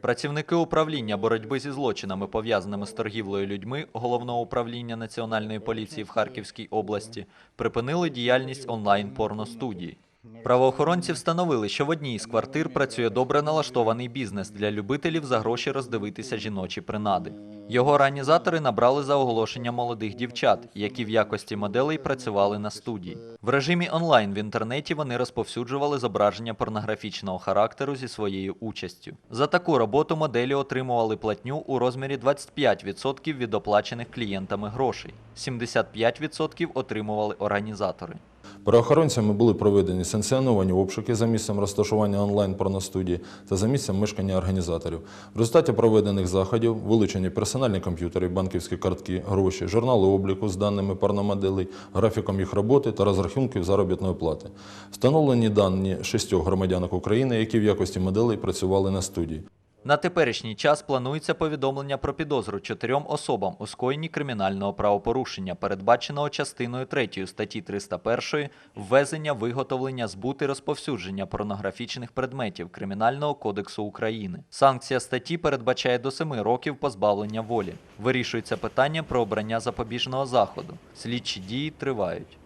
Працівники управління боротьби зі злочинами, пов'язаними з торгівлею людьми головного управління Національної поліції в Харківській області, припинили діяльність онлайн порностудії. Правоохоронці встановили, що в одній із квартир працює добре налаштований бізнес для любителів за гроші роздивитися жіночі принади. Його організатори набрали за оголошення молодих дівчат, які в якості моделей працювали на студії. В режимі онлайн в інтернеті вони розповсюджували зображення порнографічного характеру зі своєю участю. За таку роботу моделі отримували платню у розмірі 25% від оплачених клієнтами грошей. 75% отримували організатори. Правоохоронцями були проведені санкціоновані обшуки за місцем розташування онлайн-порностудії та за місцем мешкання організаторів. В результаті проведених заходів вилучені персональні комп'ютери, банківські картки, гроші, журнали обліку з даними порномоделей, графіком їх роботи та розрахунків заробітної плати. Встановлені дані шістьох громадянок України, які в якості моделей працювали на студії. На теперішній час планується повідомлення про підозру чотирьом особам у скоєнні кримінального правопорушення, передбаченого частиною 3 статті 301 ввезення, виготовлення, збут і розповсюдження порнографічних предметів Кримінального кодексу України. Санкція статті передбачає до 7 років позбавлення волі. Вирішується питання про обрання запобіжного заходу. Слідчі дії тривають.